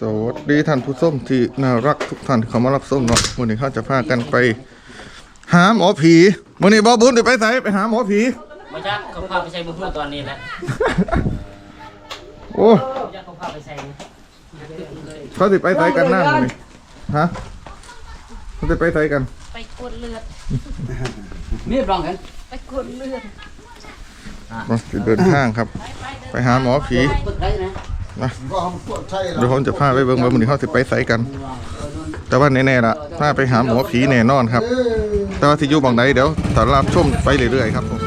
สวัสดีท่านผู้ชมที่น่ารักทุกท่านที่เข้ามารับชมเนาะวันนี้เขาจะพากันไป หาหมอผีวันนี้บอบุญจะไปไหนไปหาหมอผีไม่ใช่เขาพาไปใช้บุญตอนนี้แหละโอ้ไม่ใช่เขาพาไปใช้เขาจะไปไหนกันหน้ามื้อนี่ฮะเขาจะไปไหนกัน ไปกดเลือดมีบลองกันไปกดเลือดมาสิเดินทางครับ ไปหาหมอผีปึกได้ นะเดี๋ยวผมจะพาไปเบิ่งว่าวันนี้เขาจะไปไหนกัน แต่ว่าแน่ๆล่ะพาไปหาหมอผีแน่นอนครับ แต่ว่าที่อยู่บางใดเดี๋ยวตอนรับชมไปเรื่อยๆครับผม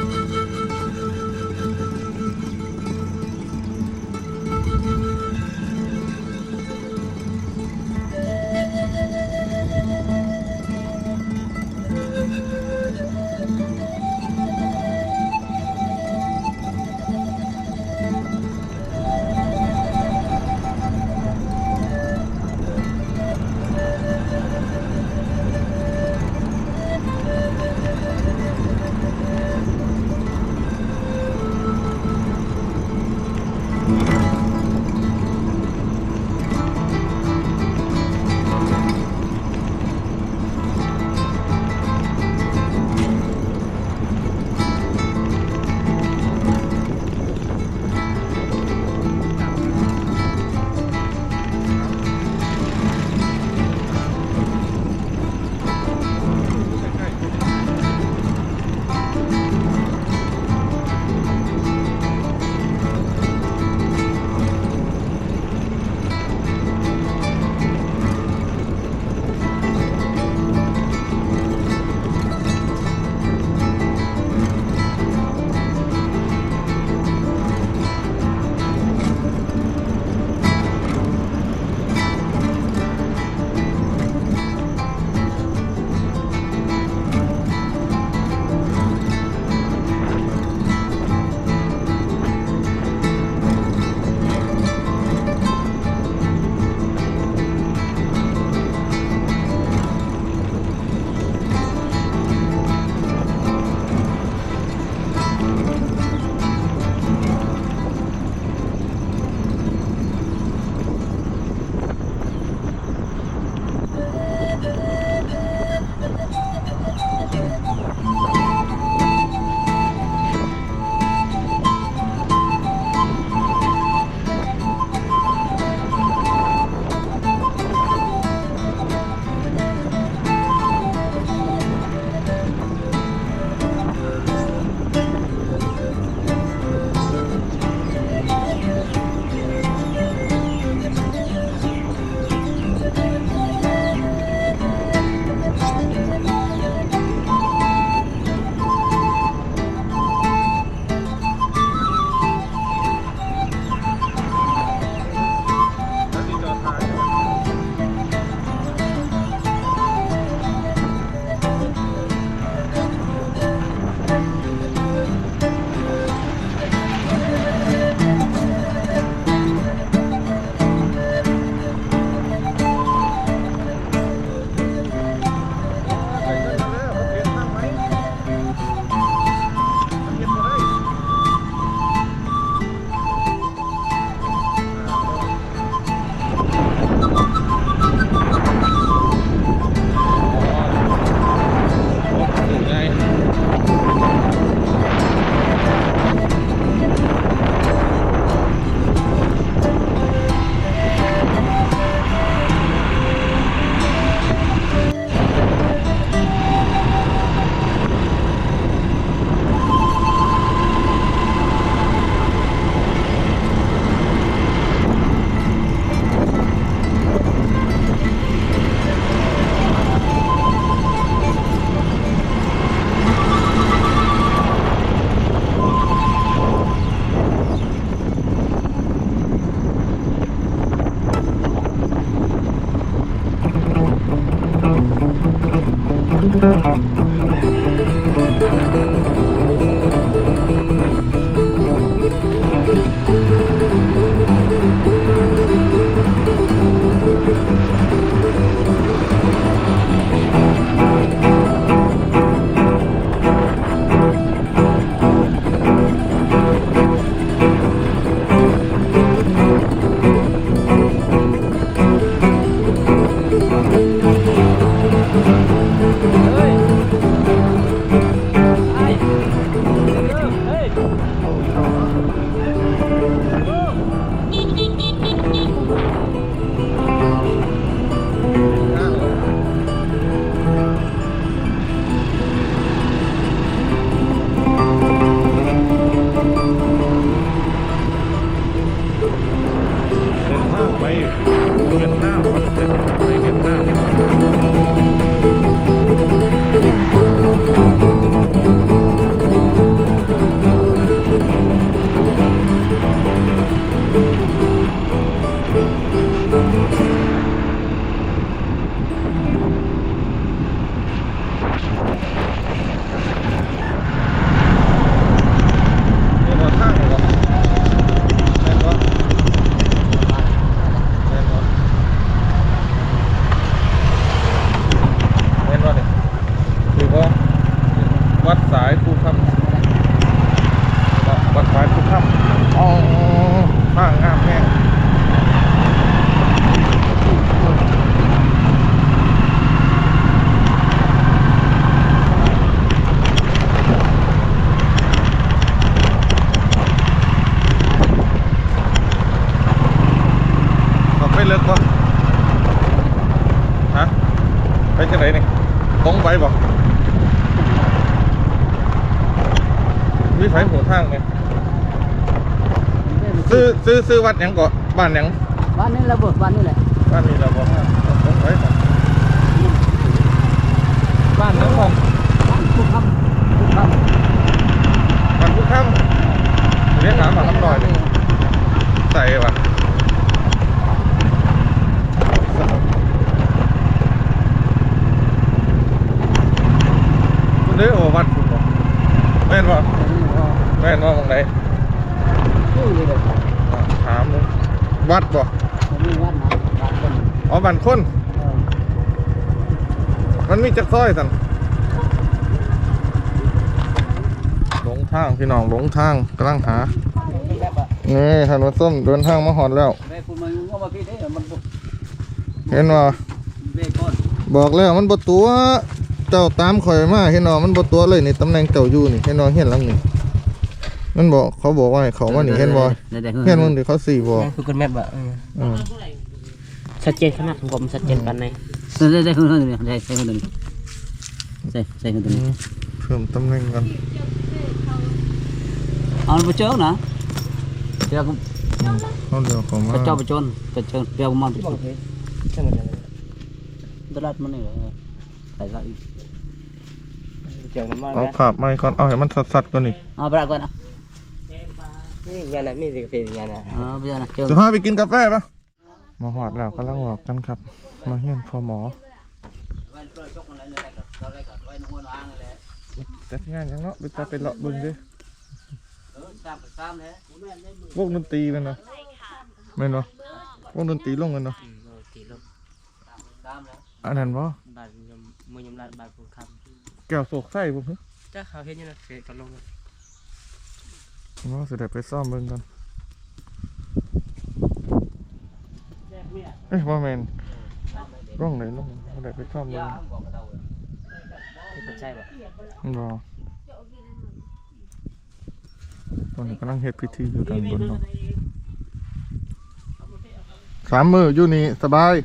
กบ่ฮะไปจังไหนนี่ตรงไปบ่มีไฟหัวทางไหมซื้อซื้อซื้อวัดหยังเกาะบ้านหยังบ้านนี้ระเบิดบ้านนี้แหละบ้านนี้เราบอกตรงไปบ่บ้านนั้นของบ้านผู้คำผู้คำบ้านผู้ข้างเรียกหาบ้านน้ำลอยดิใส่ว่ะ เด้อโอวัดคุณบ่แม่นบ่แม่นบ่มองไหนชื่อเลยเด็กอ่าถามมึงวัดบ่ผมมีวัดนะบ้านคนอ๋อบ้านคนเออมันมีจักซอยสันหลงทางพี่น้องหลงทางกำลังหาแบบอะนี่ถนนส้มเดินทางมาหอดแล้วแม่คุณมายุ่งเข้ามาพี่เด้อมันเห็นว่าเบ้ก้อนบอกแล้วมันบ่ตัว เจ้าตามข่อยมาเห็นว่ามันบ่ตัวเลยนี่ตำแหน่งเจ้าอยู่นี่เห็นว่าเห็นหลังนี่มันบอกเขาบอกว่าให้เขาว่านี่เห็นบ่เห็นมึงดิเขาสี่บ่คือคนแมปอะอืมชัดเจนขนาดของผมชัดเจนปันไหนใส่ใส่ใส่คนนึงใส่ใส่คนนึงใส่ใส่คนนึงเพิ่มตำแหน่งกันเอาไปเจอนะเดี๋ยวอืมเขาเดี๋ยวเขามาก็เจ้าไปจนก็เจอเดี๋ยวมาไปใช่ไหมตลาดมันนี่เหรอใส่ ใส่เกี่ยวกันมากเอานะขาบไม่ก่อน เอาให้มันสัดๆก่อนนี่เอาไปก่อนนะนี่งานนะนี่สิกาแฟงานนะเอาไปนะเจอจะพาไปกินกาแฟปะมาหอดแล้วกำลังบอกกันครับ มาเฮียนพอหมอจัดงานยังเนาะไปตาไปเลาะเบึงดิวงดนตรีแมันเนาะแม่นเนาะวงดนตรีลงกันเนาะตีลบอันนั้นบ่บาทยมมือยมลาดบาทภูค แก้วโศกไส้บ่ฮึำจ้าเขาเห็นอยู่นะเฟซกันลงเนาะสิได้ไปซ่อมเบิ่งกันเอ้ยว่าแม่นร่องไหนลงบ่ได้ไปซ่อมเบิ่งที่เข้าใจแบบบ่ตอนนี้กำลังเฮ็ดพิธีอยู่ด้านบนเนาะสามมืออยู่นี่สบาย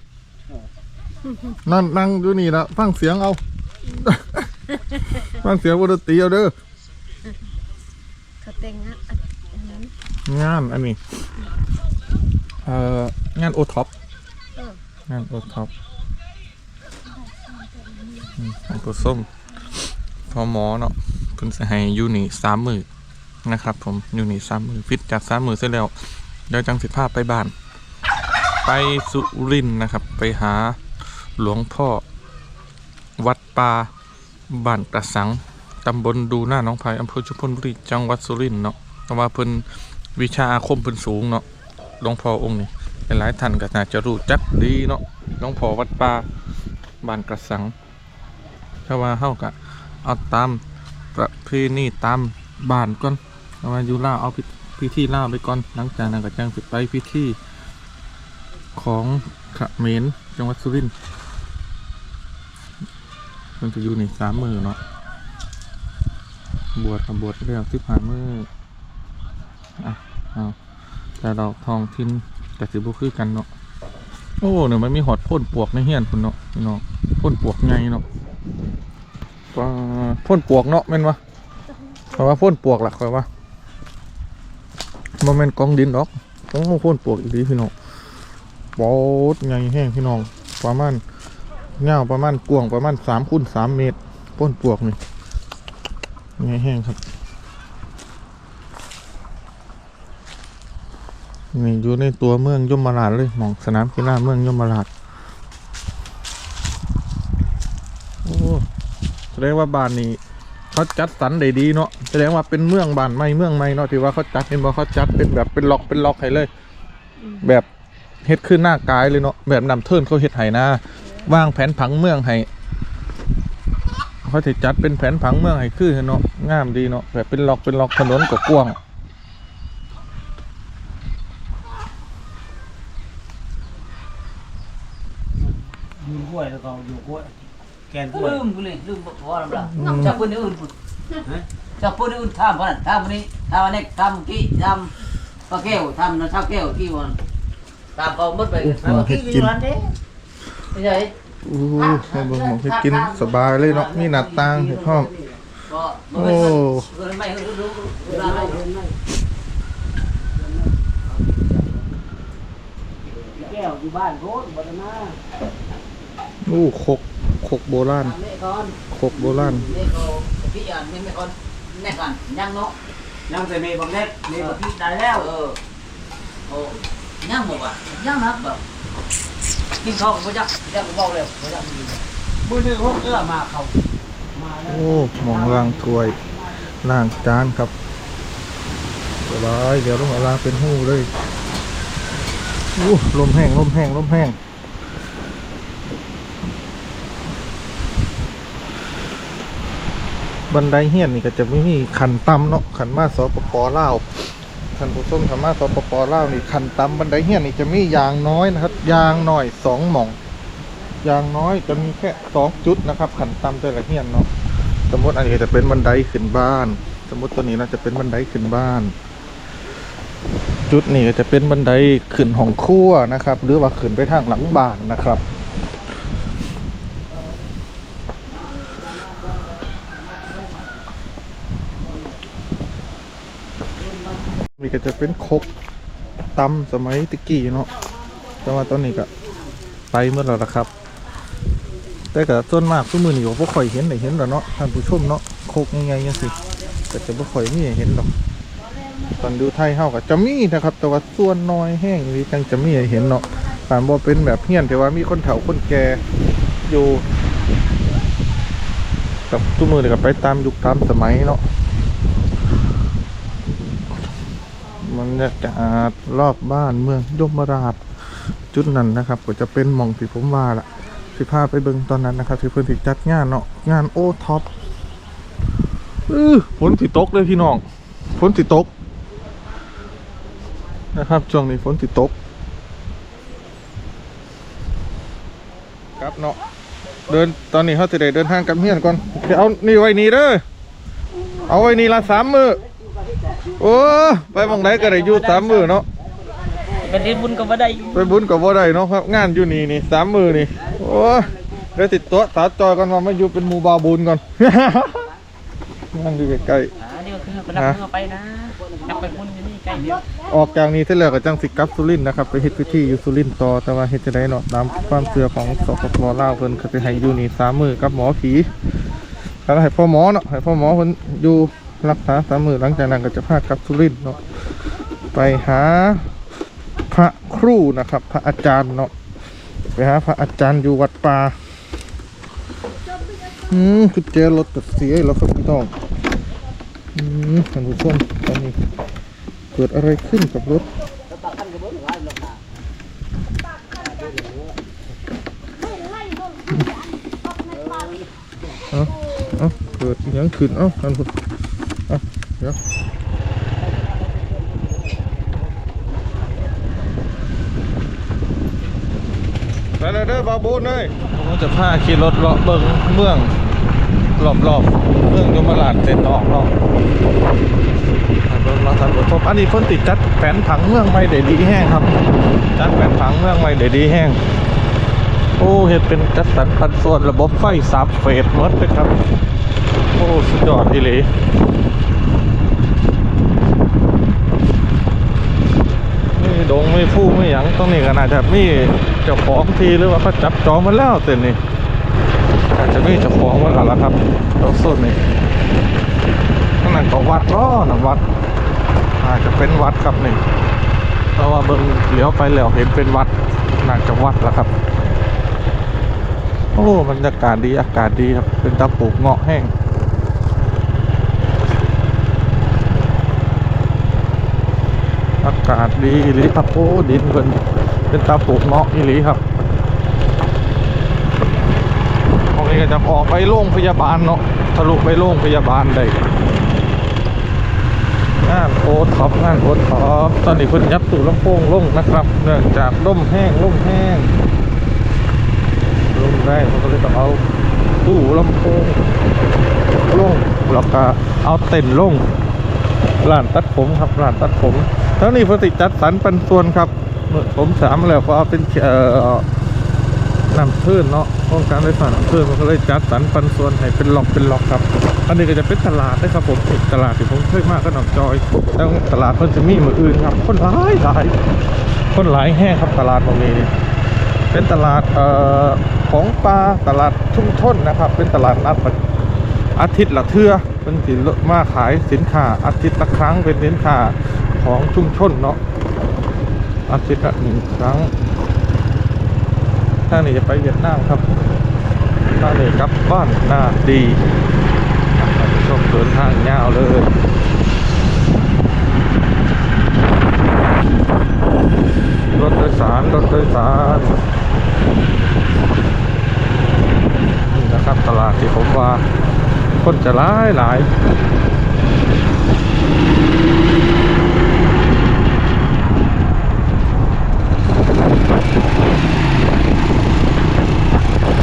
นั่งนั่งอยู่นี่ละฟังเสียงเอา ฟังเสียงวงดนตรีเอาเด้อเขาแต่งงานอันนั้น งานอันนี้เอ่องานโอท็อปงานโอท็อปของตัวส้มพอหมอเนาะเพิ่นสิให้อยู่นี่สามมือนะครับ ผมอยู่นี่สามมือฟิตจากสามมือเสร็จแล้วเดี๋ยวจังสิพาไปบ้าน ไปสุรินทร์นะครับ ไปหาหลวงพ่อ วัดป่า บ้านกระสังตำบลดูหน้าน้องไผ่อำเภอชุมพลบุรีจังหวัดสุรินทร์เนาะเพราะว่าเพิ่นวิชาอาคมเพิ่นสูงเนาะหลวงพ่อองค์นี้หลายท่านก็น่าจะรู้จักดีเนาะหลวงพ่อวัดป่าบ้านกระสังถ้าว่าเฮาก็เอาตามประเพณีตามบ้านก่อนเอามาอยู่ลาเอาพิธีล่าไปก่อนหลังจากนั้นก็จังสิไปพิธีของขเขมรจังหวัดสุรินทร์ เพิ่นจะอยู่ในสามมือเนาะบวชกับบวชเรียกสิบห้ามืออะเอาแต่เราทองทิ้นแต่สิบุคือกันเนาะโอ้เนี่ยมันมีหอดพ่นปวกในเฮียนคุณเนาะพี่น้องพ่นปวกไงเนาะปลาพ่นปวกเนาะแม่นวะเพราะว่าพ่นปวกหละคอยว่าโมเมนกองดินดอกต้องพ่นปวกอีกดีพี่น้องป๊ดใหญ่แห้งพี่น้องประมาณ เงาวประมาณกวางประมาณสามคูณสามเมตรป้นปวกนี่ใหญ่แห้งครับนี่อยู่ในตัวเมืองยมราชเลยหมองสนามกีฬาเมืองยมราชโอ้แสดงว่าบ้านนี้เขาจัดสรรได้ดีเนาะแสดงว่าเป็นเมืองบ้านใหม่เมืองใหม่เนาะที่ว่าเขาจัดเป็นว่าเขาจัดเป็นแบบเป็นล็อกเป็นล็อกให้เลย แบบเฮ็ดขึ้นหน้ากายเลยเนาะแบบนำเทินเขาเฮ็ดให้นะ วางแผนผังเมืองให้เขาจะจัดเป็นแผนผังเมืองให้คือเนาะงามดีเนาะแบบเป็นล็อกเป็นล็อกถนนก็กว้างยืนกล้วยแล้วก็อยู่กล้วยแกนกล้วยลืมกูเลยลืมบอกว่าอะไรจากปืนอื่นพูดจากปืนอื่นทำเพราะนั้นทำวันนี้ทำวันนี้ทำกี้ทำปลาแก้วทำน้ำชาแก้วกี้วันตามเขาหมดไปปลากี้อยู่ร้านเด้ ไม่ใช่อู้มาเบิ่งหมองเฮ็ดกินสบายเลยเนาะมีหน้าต่างให้พร้อมก็โอ้ไม่ไม่รู้รู้ร้านไหนแก้วอยู่บ้านโพดบัดมาอู้ขกขกโบราณแม่ก่อนขกโบราณแม่ก็พี่อ่านแม่ก่อนแม่ก่อนยังเนาะยังแต่เมย์บักเล็กเมย์บักพี่ตายแล้วเออโอ้ยังบอกว่ายังนะแบบ กินข้าวก็ยักยักเบาเลยยักมือหนึ่งหกเอื้อมาเขามาแล้ว โอ้หมองล้างถ้วยล้างจานครับสบายเดี๋ยวต้องอาล้างเป็นหู้เลยอู้ลมแห้งลมแห้งลมแห้งบันไดเฮียนนี่ก็จะไม่มีขันต่ำเนาะขันมาสปปลาว ขันผู้ส้มขันมาสปปลาวนี่ขันต่ำบันไดเฮียนนี่จะมียางน้อยนะครับยางหน่อยสองหม่องยางน้อยจะมีแค่สองจุดนะครับขันต่ำแต่ละเฮียนเนาะสมมติอันนี้จะเป็นบันไดขึ้นบ้าน สมมติตัวนี้นะจะเป็นบันไดขึ้นบ้าน จุดนี้ก็จะเป็นบันไดขึ้นห้องครัวนะครับ หรือว่าขึ้นไปทางหลังบ้านนะครับ นี่ก็จะเป็นครกตำสมัยตะกี้เนาะแต่ว่าตอนนี้ก็ไปเมื่อแล้วละครับ แต่ก็ส่วนมากทุกมือนี่ก็บ่ค่อยเห็นได้เห็นแล้วเนาะท่านผู้ชมเนาะโคกง่ายๆจังซี่ก็จะบ่ค่อยมีให้เห็นดอกตอนดูไทยเฮาก็จะมีนะครับ แต่ว่าส่วนน้อยแห้งนี่จังจะมีให้เห็นเนาะการบ่เป็นแบบเฮี้ยนแต่ว่ามีคนเฒ่าคนแก่อยู่กับทุกมือนี่ก็ไปตามยุคตามสมัยเนาะ มันจะอาดรอบบ้านเมืองยมราชจุดนั้นนะครับ ก็จะเป็นมองที่ผมว่าล่ะสิพาไปเบิ่งตอนนั้นนะครับที่เพิ่นสิจัดงานเนาะงานโอท็อปฝนสิดตกเลยพี่น้องฝนสิดตก นะครับช่วงนี้ฝนสิดตกครับเนาะเดินตอนนี้เขาจะได้เดินทางกับเฮียนก่อนเดี๋ยวเอานี่ไว้นี่เด้อเอาไว้นี่ละสามมือ โอ้ไปหมองไหนก็ได้อยู่สามมือเนาะเป็นเฮ็ดบุญก็บ่ได้ไปบุญกับว่าได้เนาะครับงานอยู่นี่นี่สามมือนี่โอ้ยเดี๋ยวติดตัวสาวจอยกันมาไม่อยู่เป็นหมูบาบุญก่อนงานอยู่ใกล้อ่านี่ก็คือไปนับมือไปนะนับไปบุญอยู่นี่ใกล้เดียวๆออกจากนี้เสร็จแล้วก็จังสิกลับสุรินทร์นะครับ ไปเฮ็ดพิธีอยู่สุรินทร์ต่อแต่ว่าเฮ็ดจะได้เนาะตามความเชื่อของสปปลาวเพิ่นก็ไปให้อยู่นี่สามมือกับหมอผีแล้วให้พ่อหมอเนาะให้พ่อหมอเพิ่นอยู่ รักษาสามมือหลังจากนั้นก็จะพากลับสุรินเนาะไปหาพระครูนะครับ พระอาจารย์เนาะไปหาพระอาจารย์อยู่วัดป่าอืมคือเจอรถตัดเสียแล้วครับพี่น้องอืมท่านผู้ชมตอนนี้เกิดอะไรขึ้นกับรถเอ้าเอ้าเกิดยังขึ้นเอ้าท่านผู้ เดี๋ยวไปเลยเด้อบาบูนเลยผมจะพาขี่รถเลาะเบิ่งเมืองรอบๆเมืองยมราชเส้นออกเนาะให้เบิ่งเราทำรถพบอันนี้คนติดจัดแผนผังเมืองใหม่ได้ดีแห้งครับ จัดแผนผังเมืองใหม่ได้ดีแห้งโอ้เห็ดเป็นจัดสรรปันส่วนระบบไฟสับเฟสหมดเลยครับ โอ้สุดยอดอีหลีนี่ ดง ไม่ผู้ไม่หยังตรงนี้ก็น่าจะมีเจ้าของทีหรือว่าเขาจับจองมาแล้วแต่นี่อาจจะมีเจ้าของมาแล้วละครับตรงส่วนนี้ข้างหลังก็วัดล้อนะวัด อาจจะเป็นวัดครับนี่เพราะว่าเบิ่งเลี้ยวไปแล้วเห็นเป็นวัดน่าจะวัดแล้วครับ โอ้บรรยากาศดีอากาศดีครับเป็นตาปลูกเงาะแห้งากาศดีอีหลีครับโอ้ดินเพิ่นเป็นตาปลูกเงาะอีหลีครับตรงนี้ก็จะออกไปโรงพยาบาลเนาะทะลุไปโรงพยาบาลได้งานโอท็อปงานโอท็อปตอนนี้เพิ่นยับตู้ลำโพงลงนะครับ เนื่องจากล่มแห้งล่มแห้งลมแรงเขาก็เลยต้องเอาตู้ลำโพงลงแล้วก็เอาเต็นลงร้านตัดผมครับร้านตัดผม แล้วนี่ปกติจัดสรรปันส่วนครับเมื่อผมถามแล้วก็เอาเป็นเอ่อนำพื้นเนาะโครงการไฟฟ้านำพื้นมันก็เลยจัดสรรปันส่วนให้เป็นล็อกเป็นล็อกครับ อันนี้ก็จะเป็นตลาดนะครับผมอีกตลาดที่ผมเคยมาก็หนองจอยแล้วตลาดเพิ่นจะมีมืออื่นครับ คนหลายหลายคนหลายแห้งครับตลาดตรงนี้นี่เป็นตลาดเอ่อของปลาตลาดชุ่มชนนะครับ เป็นตลาดนัดอาทิตย์ละเทื่อเป็นสินมาขายสินค้าอาทิตย์ละครั้งเป็นสินค้า ของชุมชนเนาะอาทิตย์ละหนึ่งครั้งถ้างนี้จะไปเวียดนามครับถ้างนี้กลับบ้านหน้าดีท่านผู้ชมเดินทางยาวเลยรถโดยสารรถโดยสารนี่นะครับตลาดที่ผมว่าคนจะหลายหลาย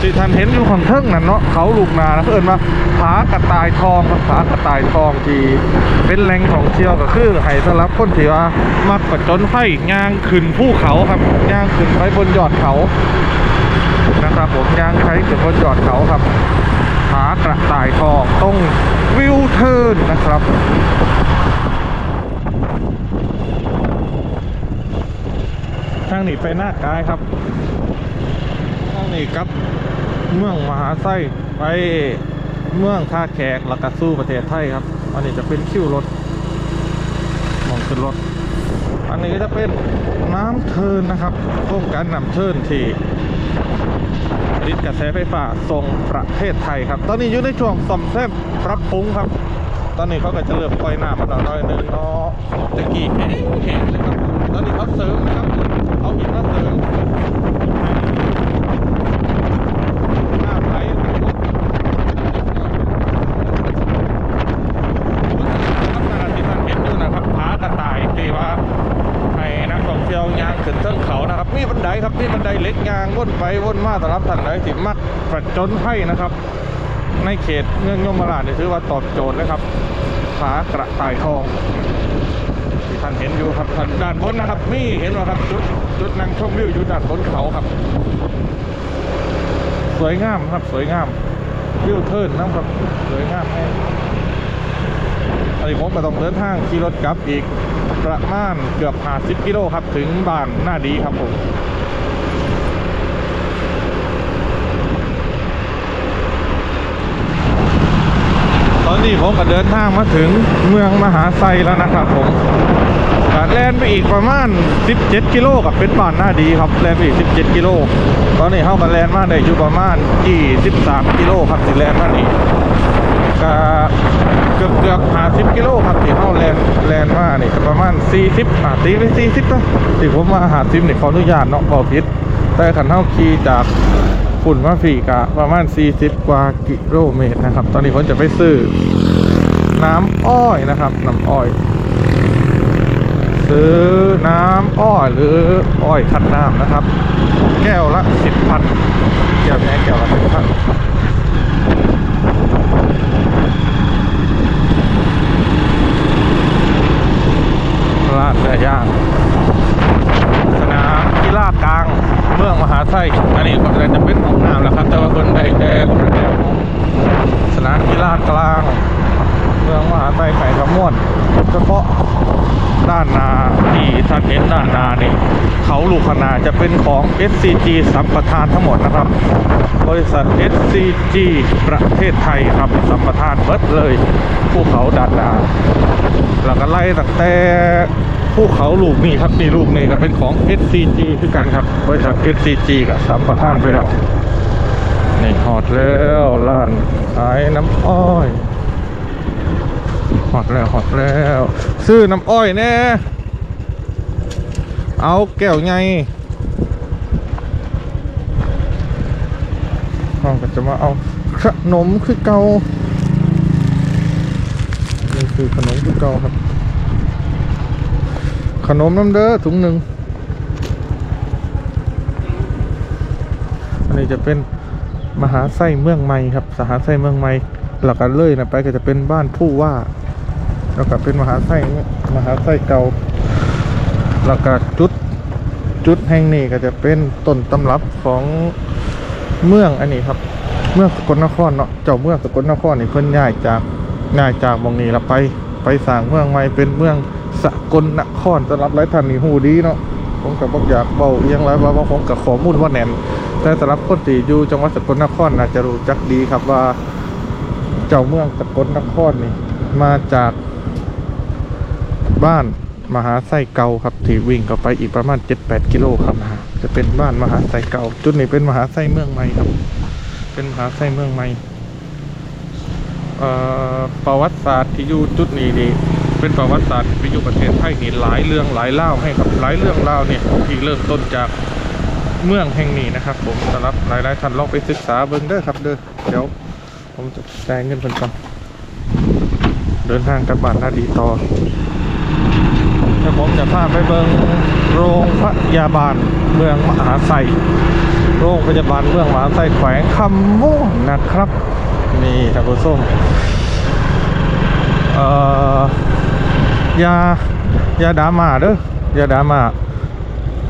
ที่ท่านเห็นอยู่ของเทิงนั่นเนาะเขาลูกนานะเอิญว่าผากระต่ายทองครับผากระต่ายทองที่เป็นแหล่งท่องเที่ยวก็คือให้สำหรับคนที่ว่ามักประจนไฟย่างขึ้นภูเขาครับย่างขึ้นไปบนยอดเขานะครับผมย่างใช้ขึ้นบนยอดเขาครับผากระต่ายทองตรงวิวเทิร์นนะครับทางนี้ไปหน้ากายครับทางนี้ครับ เมืองมหาไส้ไปเมืองท่าแขกแล้วก็สู้ประเทศไทยครับ อันนี้จะเป็นคิวรถมองขึ้นรถ อันนี้ก็จะเป็นน้ำเทินนะครับโครงการน้ำเทินที่ลิดกระแสไฟฟ้าส่งประเทศไทยครับ ตอนนี้อยู่ในช่วงซ่อมแซมปรับปรุงครับ ตอนนี้เขาก็จะเริ่มปล่อยน้ำมาหน่อยหนึงเนาะตะกี้แห้งแห้งเลยครับ ตอนนี้เขาเสริมนะครับ เอาหินมาเสริมน้ำไหลทั้งหมดลักษณะที่ท่านเห็นอยู่นะครับผากระต่ายที่ว่า ให้นักท่องเที่ยวยางขึ้นเทิงเขานะครับ มีบันไดครับมีบันไดเล็กยางวนไปวน มาสำหรับท่านใดที่มักประจนภัยนะครับ ในเขตเมืองยมราชถือว่าตอบโจทย์เลยครับผากระต่ายทองที่ท่านเห็นอยู่ครับท่านด้านบนนะครับมีเห็นว่าครับจุดจุดนั่งชมวิวอยู่ด้านบนเขาครับ สวยงามครับสวยงามวิวเทิร์นนะครับสวยงามแน่อันนี้ผมก็ต้องเดินทางขี่รถกลับอีกประมาณเกือบ50กิโลครับ ถึงบ้านหน้าดีครับผม ตอนนี้ผมก็เดินทางมาถึงเมืองมหาไซแล้วนะครับผมแล่นไปอีกประมาณ 17 กิโลกับเป็นบ้านหน้าดีครับแล่นไปอีก 17 กิโล ตอนนี้เข้ามาแล่นมาได้อยู่ประมาณ 23 กิโลครับที่แล่นมานี่ก็เกือบเกือบหาสิบกิโลครับที่เข้าแลนแลนมานี่ประมาณสี่สิบอะตีไปสี่สิบนะที่ผมมาหาซิมนี่ขออนุญาตเนาะบอกผิดแต่ขันเท่าขี่จาก ฝุ่นมาฝีกะประมาณ 40 กว่ากิโลเมตรนะครับ ตอนนี้ผมจะไปซื้อ น้ำอ้อยนะครับ น้ำอ้อย ซื้อน้ำอ้อยหรืออ้อยคั้นน้ำนะครับ แก้วละสิบพันแก้วนี้แก้วละสิบพันร้านเนื้อย่างสนามกีฬากลาง เมืองมหาไทยอันนี้ก็จะเป็นห้องน้ำแล้วครับ แต่ว่าคนใดแก่สนามกีฬากลาง เมืองมหาไทยไข่ขมวนเฉพาะด้านนาที่ท่านเห็นด้านนานี่เขาลูกขนาจะเป็นของ SCG สัมปทานทั้งหมดนะครับ บริษัท SCG ประเทศไทยครับสัมปทานเบิดเลยภูเขาด้านนาแล้วก็ไล่ตั้งแต่ ภูเขาลูกนี่ครับนี่ลูกนี่ก็เป็นของ SCG คือกันครับบริษัท SCG กับสัมปทานไปแล้วนี่หอดแล้วร้านขายน้ำอ้อยหอดแล้วหอดแล้ว ซื้อน้ำอ้อยแน่เอาแก้วไงเราก็จะมาเอาขนมคือเกานี่คือขนมคือเกาครับ ขนมน้ำเด้อถุงหนึ่งอันนี้จะเป็นมหาไส้เมืองใหม่ครับสหาไส้เมืองใหม่หลักกันเลยนะไปก็จะเป็นบ้านผู้ว่าแล้วก็เป็นมหาไส้มหาไส้เก่าแล้วก็จุดจุดแห่งนี้ก็จะเป็นต้นตำรับของเมืองอันนี้ครับ เมืองสกลนครเนาะเจ้าเมืองสกลนครนี่เพิ่นย้ายจากย้ายจากมองนี้ล้วไปไปสร้างเมืองใหม่เป็นเมือง สกลนครสำหรับหลายท่านนี่ฮู้ดีเนาะผมก็บบอกอยากเบาเอียงไรว่าว่าผมกับขอมูลว่าแน่นแต่สำหรับคนที่อยู่จังหวัดสกลนครน่าจะรู้จักดีครับว่า เจ้าเมืองสกลนครนี่ มาจากบ้านมหาไส้เก่าครับที่วิ่งเข้าไปอีกประมาณ 7-8 กิโลครับนะฮะจะเป็นบ้านมหาไส้เก่า จุดนี้เป็นมหาไส้เมืองใหม่ครับ เป็นมหาไส้เมืองใหม่ ประวัติศาสตร์ที่อยู่จุดนี้ดีเป็นประวัติศาสตร์ที่อยู่ประเทศไทยนี่หลายเรื่องหลายเล่าให้ครับหลายเรื่องเล่าเนี่ยที่เริ่มต้นจากเมืองแห่งนี้นะครับ ผมสำหรับหลายๆท่านลองไปศึกษาเบิ่งเด้อครับเด้อเดี๋ยวผมจะจ่ายเงินเพิ่นก่อนเดินทางกลับบ้านนาดีต่อเดี๋ยวผมจะพาไปเบิงโรงพยาบาลเมืองมหาไซโรงพยาบาลเมืองมหาไซแขวงคำม่วงนะครับ นี่ทานผู้มเอ่อยายาดามาเด้อยาดามา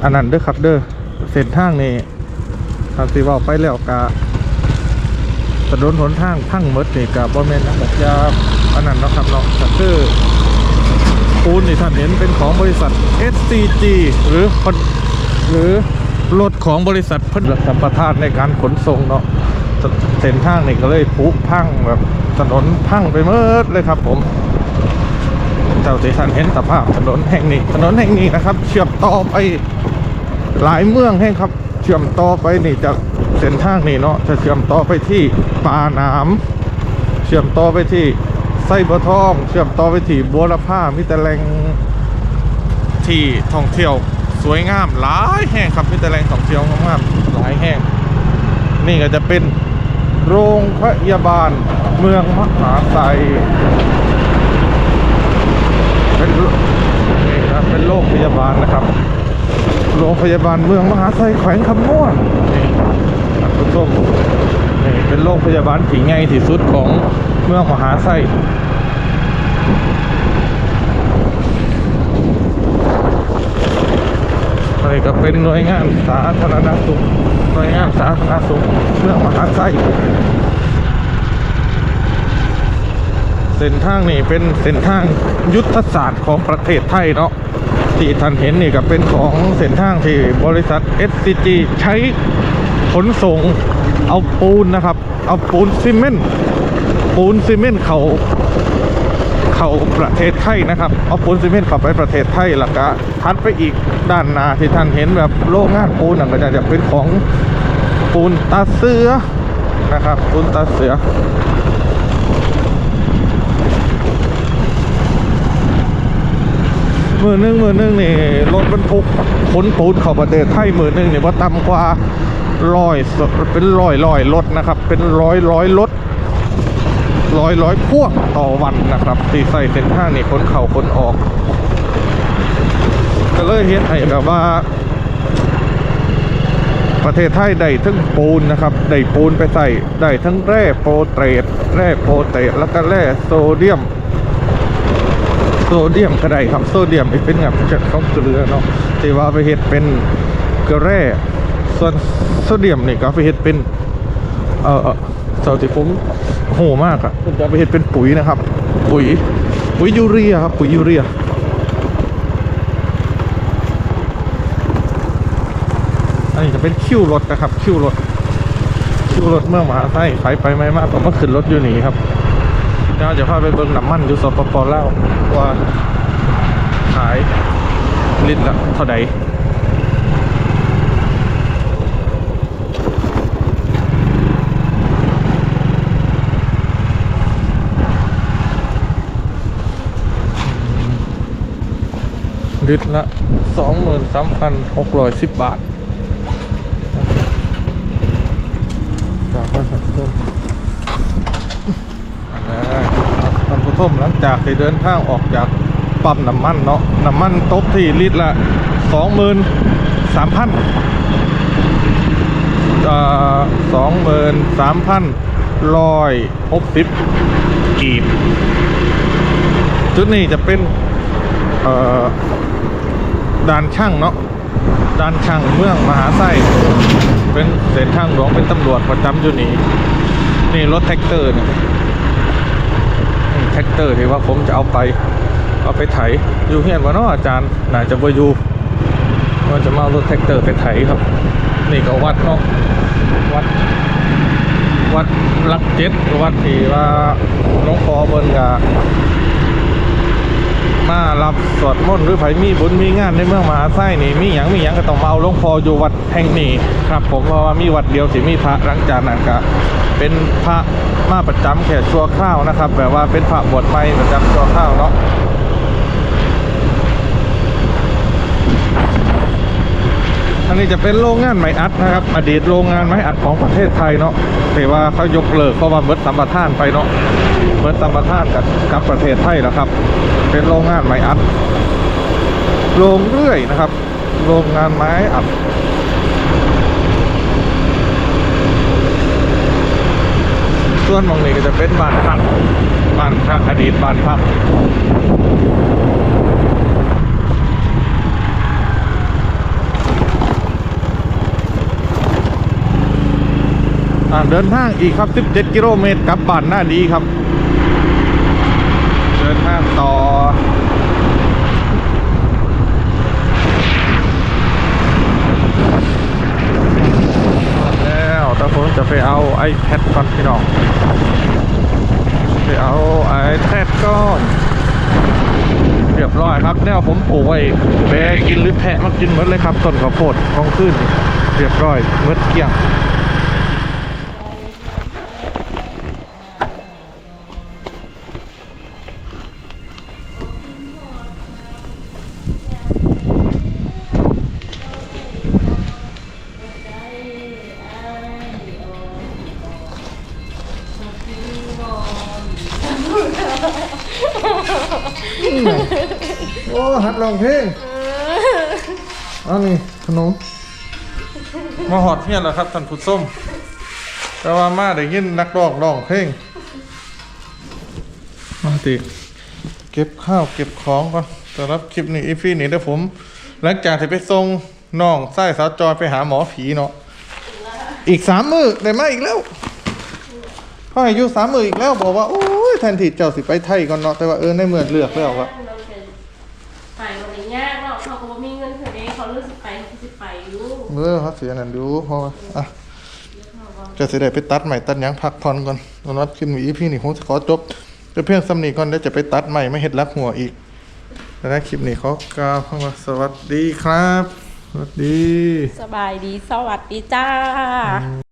อันนั้นเด้อครับเด้อเส้นทางนี่ทางสิว่าไปแล้วกะถนนหนทางพังหมดนี่กับบ่แม่นนักยาอันนั้นเนาะครับเนาะก็คือปูนที่ท่านเห็นเป็นของบริษัท SCG หรือหรือรถของบริษัทเพิ่นสัมปทานในการขนส่งเนาะ เส้นทางนี่ก็เลยผุพังแบบถนนพังไปหมดเลยครับผมเจ้าที่ท่านเห็นสภาพถนนแห่งนี้ ถนนแห่งนี้นะครับ เชื่อมต่อไปหลายเมืองแห่งครับ เชื่อมต่อไปนี่จากเส้นทางนี่เนาะจะเชื่อมต่อไปที่ปาหนาม เชื่อมต่อไปที่ไส้บัวทอง เชื่อมต่อไปที่บัวละผ้ามิตรแหลงที่ท่องเที่ยวสวยงามหลายแห่งครับมิตรแหลงท่องเที่ยวงามหลายแห่ง นี่ก็จะเป็น โรงพยาบาลเมืองมหาไซเป็นนี่ครับเป็นโรงพยาบาลนะครับ โรงพยาบาลเมืองมหาไซแขวงคำม่วนนี่คุณผู้ชมนี่เป็นโรงพยาบาลที่ง่ายที่สุดของเมืองมหาไซ อะไรก็เป็นหน่วยงานสาธารณสุขหน่วยงานสาธารณสุขเมืองมหาไซเส้นทางนี่เป็นเส้นทางยุทธศาสตร์ของประเทศไทยเนาะที่ท่านเห็นนี่ก็เป็นของเส้นทางที่บริษัท SCG ใช้ขนส่งเอาปูนนะครับ เอาปูนซีเมนต์ปูนซีเมนต์เขา เขาประเทศไทยนะครับเอาปูนซีเมนต์เข้าไปประเทศไทยแล้วก็ทัดไปอีกด้านหน้าที่ท่านเห็นแบบโรงงานปูนน่ะก็จะจะเป็นของปูนตาเสือนะครับปูนตาเสือมือหนึงมือหนึงนี่รถบรรทุกขนปูนเข้าประเทศไทยมือหนึงนี่ว่าต่ำกว่าร้อยเป็นร้อยร้อยรถนะครับ เป็นร้อยร้อยรถ ร้อยร้อยพวกต่อวันนะครับที่ใส่เส้นทางนี่ขนเข่าขนออก ก็เลยเห็นให้แบบว่า ประเทศไทยได้ทั้งปูนนะครับได้ปูนไปใส่ได้ทั้งแร่โปรเตรตแร่โปรเตรตแล้วก็แร่โซเดียม โซเดียมก็ได้ครับโซเดียมเป็นแบบจากของเกลือเนาะที่ว่าไปเฮ็ดเป็นเกลือแร่ส่วนโซเดียมนี่ก็ไปเฮ็ดเป็นเอ่อ เสาที่ผมโหมากอะ่ะผจะไปเห็นเป็นปุ๋ยนะครับ ปุ๋ย ปุ๋ยยูเรียครับ ปุ๋ยยูเรียอันนี้จะเป็นคิวรถนะครับ คิวรถคิวรถเมื่อมาใส้ไปไปไม่มากก็มาขึ้นรถอยู่นี่ครับเดี๋ยวจะพาไปเบิ้งน้ำมันอยู่สปปลาวว่าขายลิตรละเท่าไหร่ ลิตรละสองหมื่นสามพันหกร้อยสิบบาทจากท่านผู้ชมท่านผู้ชมหลังจากที่เดินทางออกจากปั๊มน้ำมันเนาะน้ำมันตกที่ลิตรละสองหมื่นสามพันสองหมื่นสามพันร้อยหกสิบกีบจุดนี้จะเป็น เอ่อ ด่านช่างเนาะด่านช่างเมืองมหาไส้เป็นเส้นทางหลวงเป็นตำรวจประจำอยู่นี่นี่รถแท็กเตอร์เนี่ยแท็กเตอร์ที่ว่าผมจะเอาไปเอาไปไถอยู่เฮียนวะเนาะอาจารย์น่าจะบ่อยู่ว่าจะมารถแท็กเตอร์ไปไถครับ นี่ก็วัดเนาะวัด วัดรักเจ็ดวัดที่ว่าหลวงพอเบิ่นกะ มารับสวดมนต์หรือไผมีบุญมีงานในเมืองมหาไส้นี่มีหยังมีหยังก็ต้องมาเอาหลวงพ่ออยู่วัดแห่งนี้ครับ ผมเพราะว่ามีวัดเดียวที่มีพระหลังจากนั้นก็เป็นพระมาประจำแค่ชั่วคราวนะครับ แบบว่าเป็นพระบวชใหม่ประจำชั่วคราวเนาะอันนี้จะเป็นโรงงานไม้อัดนะครับ อดีตโรงงานไม้อัดของประเทศไทยเนาะแต่ว่าเขายกเลิกเพราะว่าเบิดสัมปทานไปเนาะ เปิดสัมปทานกับกับประเทศไทยแล้วครับ เป็นโรงงานไม้อัด โรงเรื่อยนะครับ โรงงานไม้อัดส่วนมองนี้ก็จะเป็นบ้านพักบ้านพักอดีตบ้านพักเดินทางอีกครับ 17 กิโลเมตรกลับบ้านหน้าดีครับ เดินทางต่อ แล้ว ไปเอา iPad ก่อนพี่น้อง ไปเอา iPad ก่อนเรียบร้อยครับแนวผมปลูกไว้แบกินหรือแพะมากินหมดเลยครับต้นข้าวโพดของขึ้นเรียบร้อยเมดเกี้ยง โอ้หัดร้องเพลงอันนี้ขนมมาหอดเพี้ยนแล้วครับท่านผู้ส้มแต่ว่ามาได้ยินนักร้องร้องเพลงมาติเก็บข้าวเก็บของก่อนสำหรับคลิปนี้อีพีนี้เดี๋ยวผม หลังจากที่ไปส่งน้องไส้สาวจอยไปหาหมอผีเนาะอีกสามมือได้มาอีกแล้วพ่ออายุสามมืออีกแล้วบอกว่าโอ้ ยแทนที่เจ้าสิไปไทยก่อนเนาะแต่ว่าเออในเมืองเลือกแล้วอะไปวันนี้ยากเนาะเขาก็บ่มีเงินเท่านี้เขาเลือกสิไปเขาสิไปอยู่เมื่อเขาเสียนั่นดูเพราะว่าอะจะเสียดายไปตัดใหม่ตัดหยังพักผ่อนก่อนตอนนั้นคลิปนี้อีพีนี่ผมจะขอจบแต่เพียงสำนีก่อนเดี๋ยวจะไปตัดใหม่ไม่เห็ดรักหัวอีกแล้วนะคลิปนี้เขากล่าวคำว่าสวัสดีครับ สวัสดี สบายดี สวัสดีจ้า